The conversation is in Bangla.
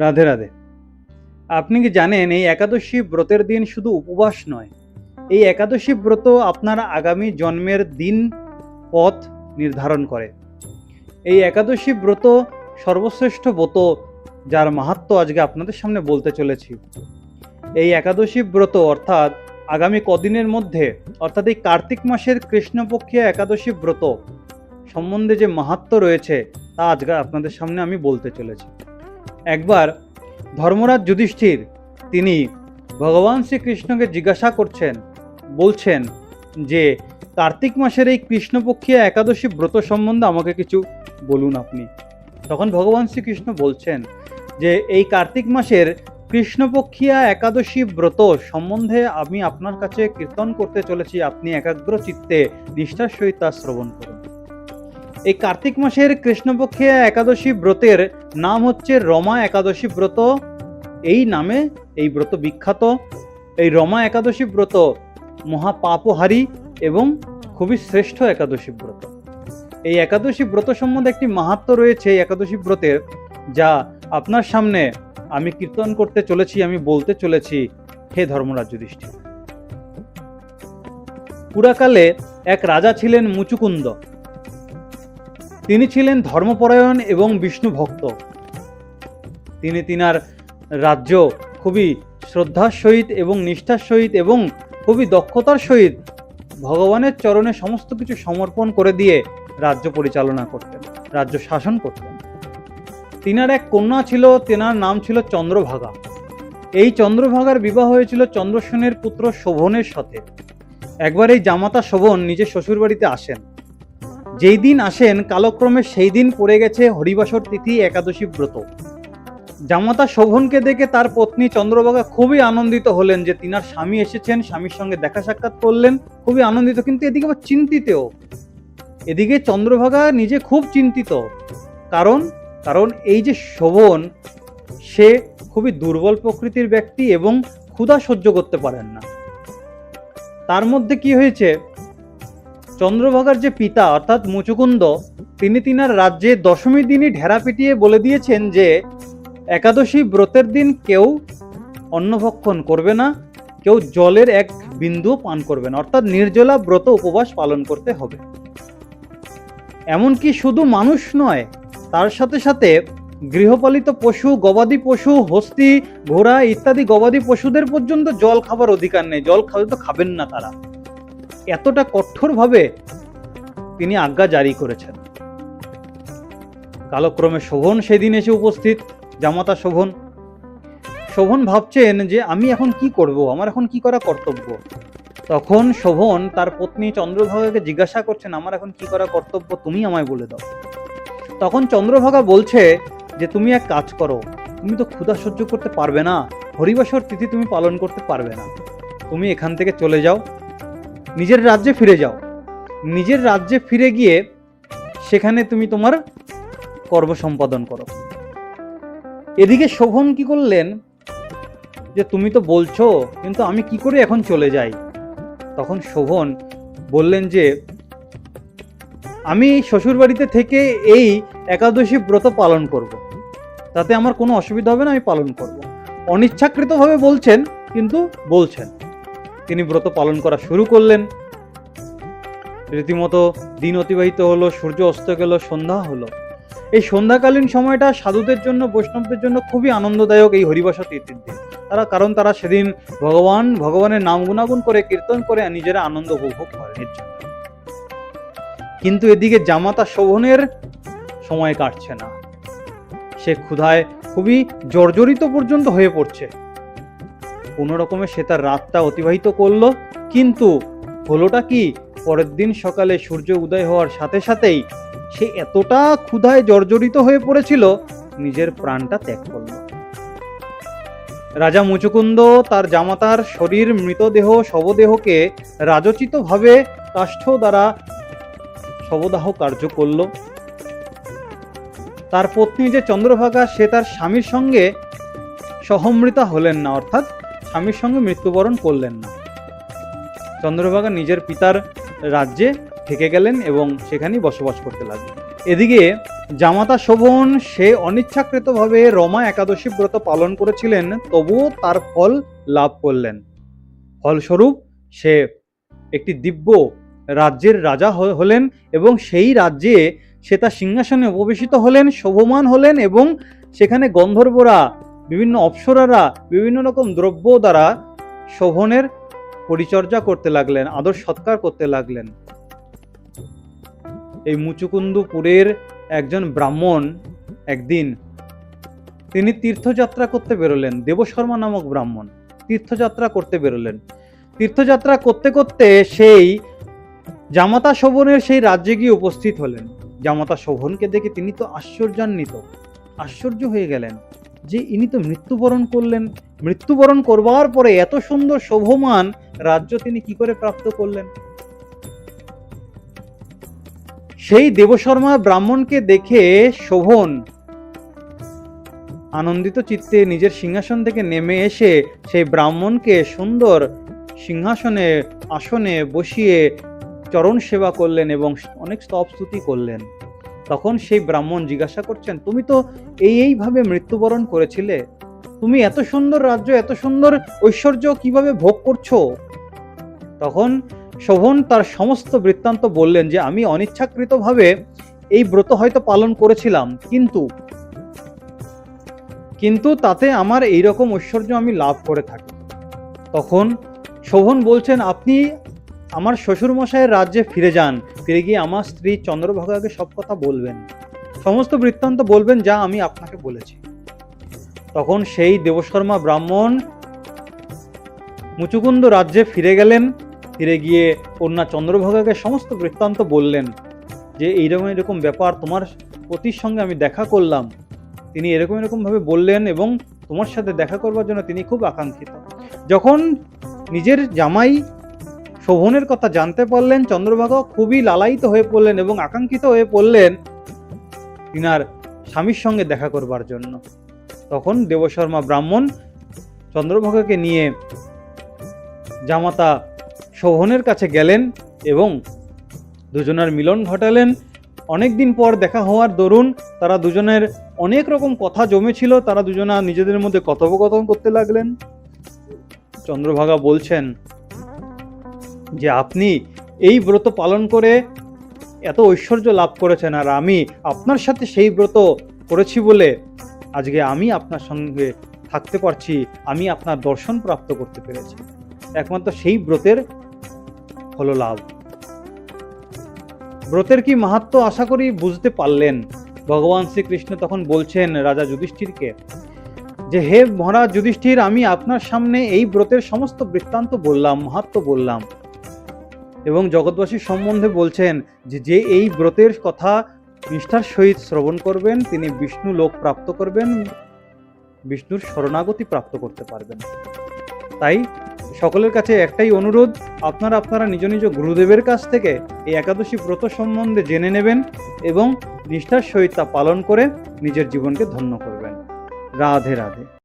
রাধে রাধে। আপনি কি জানেন, এই একাদশী ব্রতের দিন শুধু উপবাস নয়। এই একাদশী ব্রত আপনার আগামী জন্মের দিন পথ নির্ধারণ করে। এই একাদশী ব্রত সর্বশ্রেষ্ঠ ব্রত যার মাহাত্ম আজকে আপনাদের সামনে বলতে চলেছি। এই একাদশী ব্রত অর্থাৎ আগামী কদিনের মধ্যে, অর্থাৎ এই কার্তিক মাসের কৃষ্ণপক্ষীয় একাদশী ব্রত সম্বন্ধে যে মাহাত্ম রয়েছে, তা আজকে আপনাদের সামনে আমি বলতে চলেছি। একবার ধর্মরাজ যুধিষ্ঠির তিনি ভগবান শ্রীকৃষ্ণকে জিজ্ঞাসা করছেন, বলছেন যে, কার্তিক মাসের এই কৃষ্ণপক্ষীয় একাদশী ব্রত সম্বন্ধে আমাকে কিছু বলুন আপনি। তখন ভগবান শ্রীকৃষ্ণ বলছেন যে, এই কার্তিক মাসের কৃষ্ণপক্ষিয়া একাদশী ব্রত সম্বন্ধে আমি আপনার কাছে কীর্তন করতে চলেছি, আপনি একাগ্র চিত্তে নিষ্ঠার সহিত তা শ্রবণ করুন। এই কার্তিক মাসের কৃষ্ণপক্ষে একাদশী ব্রতের নাম হচ্ছে রমা একাদশী ব্রত। এই নামে এই ব্রত বিখ্যাত। এই রমা একাদশী ব্রত মহাপাপহারী এবং খুবই শ্রেষ্ঠ একাদশী ব্রত। এই একাদশী ব্রত সম্বন্ধে একটি মাহাত্ম রয়েছে এই একাদশী ব্রতের, যা আপনার সামনে আমি কীর্তন করতে চলেছি, আমি বলতে চলেছি। হে ধর্মরাজ যুধিষ্ঠির পুরাকালে এক রাজা ছিলেন মুচুকুন্দ। তিনি ছিলেন ধর্মপরায়ণ এবং বিষ্ণু ভক্ত। তিনি তিনার রাজ্য খুবই শ্রদ্ধার সহিত এবং নিষ্ঠার সহিত এবং খুবই দক্ষতার সহিত ভগবানের চরণে সমস্ত কিছু সমর্পণ করে দিয়ে রাজ্য পরিচালনা করতেন, রাজ্য শাসন করতেন। তিনার এক কন্যা ছিল, তেনার নাম ছিল চন্দ্রভাগা। এই চন্দ্রভাগার বিবাহ হয়েছিল চন্দ্রসেনের পুত্র শোভনের সাথে। একবার এই জামাতা শোভন নিজের শ্বশুরবাড়িতে আসেন। যেই দিন আসেন, কালক্রমে সেই দিন পড়ে গেছে হরিবাসর তিথি একাদশী ব্রত। জামাতা শোভনকে দেখে তার পত্নী চন্দ্রভাগা খুবই আনন্দিত হলেন যে তিনার স্বামী এসেছেন, স্বামীর সঙ্গে দেখা সাক্ষাৎ করলেন, খুবই আনন্দিত। কিন্তু এদিকে আবার চিন্তিতও। এদিকে চন্দ্রভাগা নিজে খুব চিন্তিত। কারণ কারণ এই যে শোভন, সে খুবই দুর্বল প্রকৃতির ব্যক্তি এবং ক্ষুধা সহ্য করতে পারেন না। তার মধ্যে কি হয়েছে? চন্দ্রভাগার যে পিতা, অর্থাৎ মুচুকুন্দ, তিনি তিনার রাজ্যে দশমী দিনই ঢেরা পিটিয়ে বলে দিয়েছেন যে, একাদশী ব্রতের দিন কেউ অন্নভক্ষণ করবে না, কেউ জলের এক বিন্দু পান করবে না, অর্থাৎ নির্জলা ব্রত উপবাস পালন করতে হবে। এমনকি শুধু মানুষ নয়, তার সাথে সাথে গৃহপালিত পশু, গবাদি পশু, হস্তি, ঘোড়া ইত্যাদি গবাদি পশুদের পর্যন্ত জল খাবার অধিকার নেই, জল খাবে তো খাবেন না তারা। এতটা কঠোরভাবে তিনি আজ্ঞা জারি করেছেন। কালক্রমে শোভন সেদিন এসে উপস্থিত, জামাতা শোভন। শোভন ভাবছেন যে আমি এখন কি করব, আমার এখন কি করা কর্তব্য? তখন শোভন তার পত্নী চন্দ্রভাগাকে জিজ্ঞাসা করছেন, আমার এখন কি করা কর্তব্য তুমি আমায় বলে দাও। তখন চন্দ্রভাগা বলছে যে, তুমি এক কাজ করো, তুমি তো ক্ষুধা সহ্য করতে পারবে না, হরিবাসর তিথি তুমি পালন করতে পারবে না। তুমি এখান থেকে চলে যাও নিজের রাজ্যে ফিরে যাও। নিজের রাজ্যে ফিরে গিয়ে সেখানে তুমি তোমার কর্ম সম্পাদন করো। এদিকে শোভন কি করলেন? যে তুমি তো বলছো, কিন্তু আমি কি করে এখন চলে যাই? তখন শোভন বললেন যে, আমি শ্বশুরবাড়িতে থেকে এই একাদশী ব্রত পালন করব। তাতে আমার কোনো অসুবিধা হবে না, আমি পালন করব। অনিচ্ছাকৃতভাবে বলছেন, কিন্তু বলছেন। তিনি ব্রত পালন করা শুরু করলেন। রীতিমতো দিন অতিবাহিত হলো, সূর্য অস্ত গেল, সন্ধ্যা হলো। এই সন্ধ্যাকালীন সময়টা সাধুদের জন্য, বৈষ্ণবদের জন্য খুবই আনন্দদায়ক এই হরিবাসা তিথির দিন। তারা, কারণ তারা সেদিন ভগবান, ভগবানের নাম গুণাগুণ করে কীর্তন করে নিজেরা আনন্দ উপভোগ করেন এর জন্য। কিন্তু এদিকে জামাতা শোভনের সময় কাটছে না। সে ক্ষুধায় খুবই জর্জরিত পর্যন্ত হয়ে পড়ছে। কোনো রকমে সে তার রাতটা অতিবাহিত করল। কিন্তু হলোটা কি পরের দিন সকালে সূর্য উদয় হওয়ার সাথে সাথেই সে এতটা ক্ষুধায় জর্জরিত হয়ে পড়েছিল, নিজের প্রাণটা ত্যাগ করল। রাজা মুচুকুন্দ তার জামাতার শরীর, মৃতদেহ, শবদেহকে রাজোচিতভাবে কাষ্ঠ দ্বারা শবদাহ কার্য করল। তার পত্নী যে চন্দ্রভাগা, সে তার স্বামীর সঙ্গে সহমৃতা হলেন না, অর্থাৎ স্বামীর সঙ্গে মৃত্যুবরণ করলেন না। চন্দ্রভাগা নিজের পিতার রাজ্যে থেকে গেলেন এবং সেখানেই বসবাস করতে লাগলেন। এদিকে জামাতা শোভন সে অনিচ্ছাকৃতভাবে রমা একাদশী ব্রত পালন করেছিলেন, তবুও তার ফল লাভ করলেন। ফলস্বরূপ সে একটি দিব্য রাজ্যের রাজা হলেন এবং সেই রাজ্যে সে তার সিংহাসনে উপবেশিত হলেন, শোভমান হলেন এবং সেখানে গন্ধর্বরা বিভিন্ন অপ্সরারা বিভিন্ন রকম দ্রব্য দ্বারা শোভনের পরিচর্যা করতে লাগলেন, আদর সৎকার করতে লাগলেন। এই মুচুকুন্দপুরের একজন ব্রাহ্মণ একদিন তিনি তীর্থযাত্রা করতে বেরোলেন, দেবশর্মা নামক ব্রাহ্মণ তীর্থযাত্রা করতে বেরোলেন। তীর্থযাত্রা করতে করতে সেই জামাতা শোভনের সেই রাজ্যে গিয়ে উপস্থিত হলেন। জামাতা শোভনকে দেখে তিনি তো আশ্চর্যান্বিত, আশ্চর্য হয়ে গেলেন। যে ইনি তো মৃত্যুবরণ করলেন। মৃত্যুবরণ করবার পরে এত সুন্দর শোভমান রাজ্য তিনি কি করে প্রাপ্ত করলেন? সেই দেবশর্মা ব্রাহ্মণকে দেখে শোভন আনন্দিত চিত্তে নিজের সিংহাসন থেকে নেমে এসে সেই ব্রাহ্মণকে সুন্দর সিংহাসনে, আসনে বসিয়ে চরণ সেবা করলেন এবং অনেক স্তব স্তুতি করলেন। তখন সেই ব্রাহ্মণ জিজ্ঞাসা করছেন, তুমি তো এই এইভাবে মৃত্যুবরণ করেছিলে? তুমি এত সুন্দর রাজ্য, এত সুন্দর ঐশ্বর্য কীভাবে ভোগ করছ? তখন শোভন তার সমস্ত বৃত্তান্ত বললেন যে, আমি অনিচ্ছাকৃতভাবে এই ব্রত হয়তো পালন করেছিলাম, কিন্তু কিন্তু তাতে আমার এই রকম ঐশ্বর্য আমি লাভ করে থাকি। তখন শোভন বলছেন, আপনি আমার শ্বশুর মশাইয়ের রাজ্যে ফিরে যান, ফিরে গিয়ে আমার স্ত্রী চন্দ্রভাগাকে সব কথা বলবেন। সমস্ত বৃত্তান্ত বলবেন যা আমি আপনাকে বলেছি। তখন সেই দেবশর্মা ব্রাহ্মণ মুচুকুন্দ রাজ্যে ফিরে গেলেন, ফিরে গিয়ে কন্যা চন্দ্রভাগাকে সমস্ত বৃত্তান্ত বললেন যে, এইরকম এরকম ব্যাপার তোমার পতির সঙ্গে আমি দেখা করলাম। তিনি এরকম এরকমভাবে বললেন এবং তোমার সাথে দেখা করবার জন্য তিনি খুব আকাঙ্ক্ষিত। যখন নিজের জামাই শোভনের কথা জানতে পারলেন, চন্দ্রভাগা খুবই লালায়িত হয়ে পড়লেন এবং আকাঙ্ক্ষিত হয়ে পড়লেন তিনার স্বামীর সঙ্গে দেখা করবার জন্য। তখন দেবশর্মা ব্রাহ্মণ চন্দ্রভাগাকে নিয়ে জামাতা শোভনের কাছে গেলেন এবং দুজনের মিলন ঘটালেন। অনেক দিন পর দেখা হওয়ার দরুন তারা দুজনের অনেক রকম কথা জমেছিল, তারা দুজনা নিজেদের মধ্যে কথোপকথন করতে লাগলেন। চন্দ্রভাগা বলছেন যে আপনি এই ব্রত পালন করে এত ঐশ্বর্য লাভ করেছেন আর আমি আপনার সাথে সেই ব্রত করেছি বলে আজকে আমি আপনার সঙ্গে থাকতে পারছি, আমি আপনার দর্শন প্রাপ্ত করতে পেরেছি। একমাত্র সেই ব্রতের হলো লাভ। ব্রতের কি মাহাত্ম আশা করি বুঝতে পারলেন। ভগবান শ্রীকৃষ্ণ তখন বলছেন, রাজা যুধিষ্ঠিরকে, যে হে মহারাজ যুধিষ্ঠির, আমি আপনার সামনে এই ব্রতের সমস্ত বৃত্তান্ত বললাম মাহাত্ম বললাম। এবং জগৎবাসীর সম্বন্ধে বলছেন যে যে এই ব্রতের কথা নিষ্ঠার সহিত শ্রবণ করবেন, তিনি বিষ্ণু লোক প্রাপ্ত করবেন, বিষ্ণুর শরণাগতি প্রাপ্ত করতে পারবেন। তাই সকলের কাছে একটাই অনুরোধ, আপনারা আপনারা নিজ নিজ গুরুদেবের কাছ থেকে এই একাদশী ব্রত সম্বন্ধে জেনে নেবেন এবং নিষ্ঠার সহিত তা পালন করে নিজের জীবনকে ধন্য করবেন। রাধে রাধে।